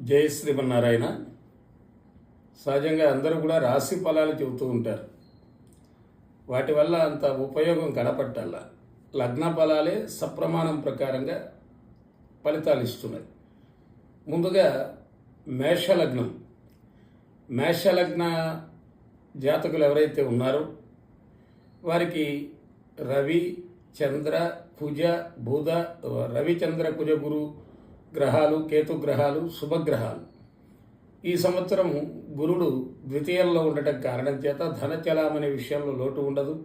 జయ శ్రీమన్నారాయణ. సహజంగా అందరూ కూడా రాశి ఫలాలు చెబుతూ ఉంటారు. వాటి వల్ల అంత ఉపయోగం కనపట్టాల. లగ్న ఫలాలే సప్రమాణం ప్రకారంగా ఫలితాలు ఇస్తున్నాయి. ముందుగా మేషలగ్నం. మేషలగ్న జాతకులు ఎవరైతే ఉన్నారో వారికి రవి చంద్ర కుజ బుధ రవిచంద్ర కుజ గురు గ్రహాలు కేతు గ్రహాలు శుభగ్రహాలు. ఈ సంవత్సరం గురుడు ద్వితీయంలో ఉండటం కారణం చేత ధనచలామణి విషయంలో లోటు ఉండదు.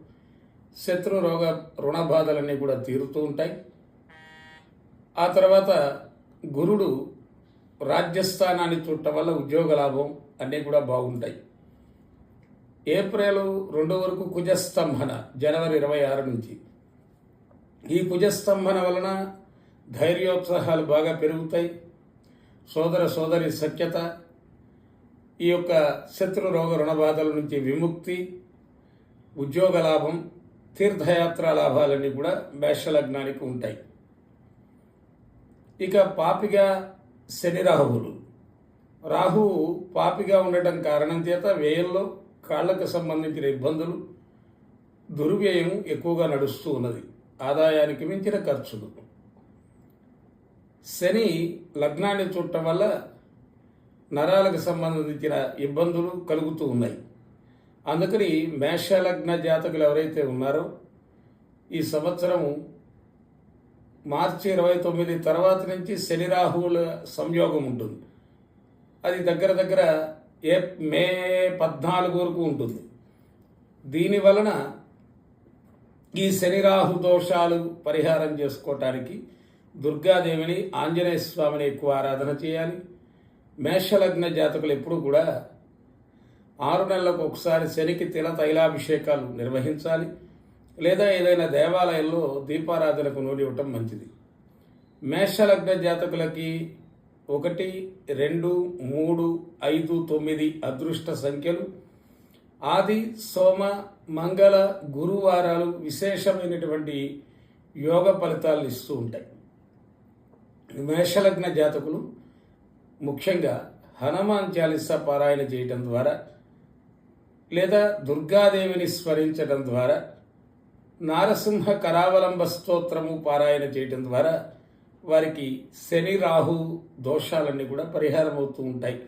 శత్రు రోగ రుణ బాధలన్నీ కూడా తీరుతూ ఉంటాయి. ఆ తర్వాత గురుడు రాజ్యస్థానాన్ని చూడటం వల్ల ఉద్యోగ లాభం అన్నీ కూడా బాగుంటాయి. ఏప్రిల్ రెండు వరకు కుజస్తంభన జనవరి ఇరవై ఆరు నుంచి. ఈ కుజస్తంభన వలన ధైర్యోత్సాహాలు బాగా పెరుగుతాయి. సోదర సోదరి సఖ్యత ఈ యొక్క శత్రు రోగ రుణబాధల నుంచి విముక్తి ఉద్యోగ లాభం తీర్థయాత్ర లాభాలన్నీ కూడా మేషలగ్నానికి ఉంటాయి. ఇక పాపిగా శని రాహువులు. రాహువు పాపిగా ఉండటం కారణం చేత వ్యయంలో కాళ్ళకు సంబంధించిన ఇబ్బందులు దుర్వ్యయం ఎక్కువగా నడుస్తూ ఉన్నది. ఆదాయానికి మించిన ఖర్చులు. శని లగ్నాన్ని చూడటం వల్ల నరాలకు సంబంధించిన ఇబ్బందులు కలుగుతూ ఉన్నాయి. అందుకని మేషలగ్న జాతకులు ఎవరైతే ఉన్నారో ఈ సంవత్సరము మార్చి ఇరవై తొమ్మిది తర్వాత నుంచి శని రాహువుల సంయోగం ఉంటుంది. అది దగ్గర దగ్గర ఏ మే పద్నాలుగు వరకు ఉంటుంది. దీని వలన ఈ శని రాహు దోషాలు పరిహారం చేసుకోవటానికి దుర్గాదేవిని ఆంజనేయ స్వామిని ఎక్కువ ఆరాధన చేయాలి. మేషలగ్న జాతకులు ఎప్పుడు కూడా ఆరు నెలలకు ఒకసారి శనికి తిల తైలాభిషేకాలు నిర్వహించాలి. లేదా ఏదైనా దేవాలయంలో దీపారాధనకు నూనె ఇవ్వటం మంచిది. మేషలగ్న జాతకులకి ఒకటి రెండు మూడు ఐదు తొమ్మిది అదృష్ట సంఖ్యలు. ఆది సోమ మంగళ గురువారాలు విశేషమైనటువంటి యోగ ఫలితాలు ఇస్తూ ఉంటాయి. మేషలగ్న జాతకులు ముఖ్యంగా హనుమాన్ చాలీసా పారాయణ చేయటం ద్వారా లేదా దుర్గాదేవిని స్మరించడం ద్వారా నారసింహ కరావలంబ స్తోత్రము పారాయణ చేయటం ద్వారా వారికి శని రాహు దోషాలన్నీ కూడా పరిహారం అవుతూ ఉంటాయి.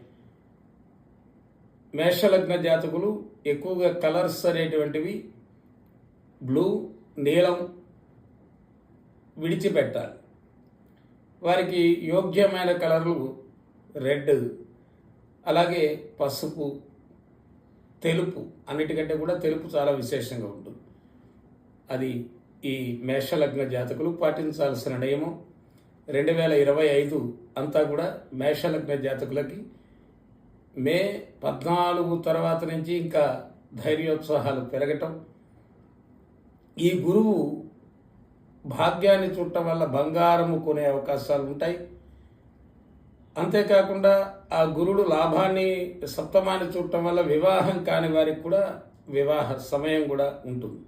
మేషలగ్న జాతకులు ఎక్కువగా కలర్స్ అనేటువంటివి బ్లూ నీలం విడిచిపెట్టాలి. వారికి యోగ్యమైన కలర్లు రెడ్ అలాగే పసుపు తెలుపు అన్నిటికంటే కూడా తెలుపు చాలా విశేషంగా ఉంటుంది. అది ఈ మేషలగ్న జాతకులు పాటించాల్సిన నియమం. రెండు వేల ఇరవై ఐదు అంతా కూడా మేషలగ్న జాతకులకి మే పద్నాలుగు తర్వాత నుంచి ఇంకా ధైర్యోత్సాహాలు పెరగటం. ఈ గురువు భాగ్యాన్ని చూడటం వల్ల బంగారము కొనే అవకాశాలు ఉంటాయి. అంతేకాకుండా ఆ గురుడు లాభాన్ని సప్తమాన్ని చూడటం వల్ల వివాహం కాని వారికి కూడా వివాహ సమయం కూడా ఉంటుంది.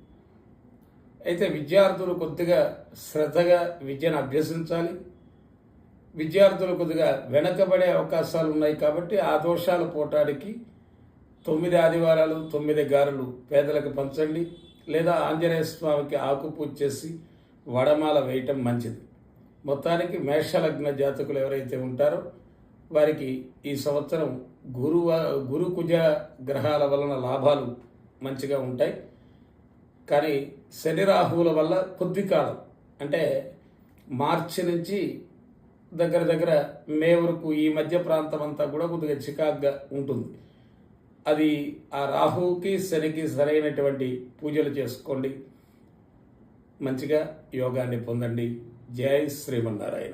అయితే విద్యార్థులు కొద్దిగా శ్రద్ధగా విద్యను అభ్యసించాలి. విద్యార్థులు కొద్దిగా వెనకబడే అవకాశాలు ఉన్నాయి కాబట్టి ఆ దోషాలు పోటానికి తొమ్మిది ఆదివారాలు తొమ్మిది గారులు పేదలకు పంచండి. లేదా ఆంజనేయ స్వామికి ఆకు పూజ చేసి వడమాల వేయటం మంచిది. మొత్తానికి మేషలగ్న జాతకులు ఎవరైతే ఉంటారో వారికి ఈ సంవత్సరం గురు గురుకుజ గ్రహాల వలన లాభాలు మంచిగా ఉంటాయి. కానీ శని రాహువుల వల్ల కొద్ది కాలం అంటే మార్చి నుంచి దగ్గర దగ్గర మే వరకు ఈ మధ్య ప్రాంతం అంతా కూడా కొద్దిగా చికాగ్గా ఉంటుంది. అది ఆ రాహువుకి శనికి సరైనటువంటి పూజలు చేసుకోండి. మంచిగా యోగాన్ని పొందండి. జై శ్రీమన్నారాయణ.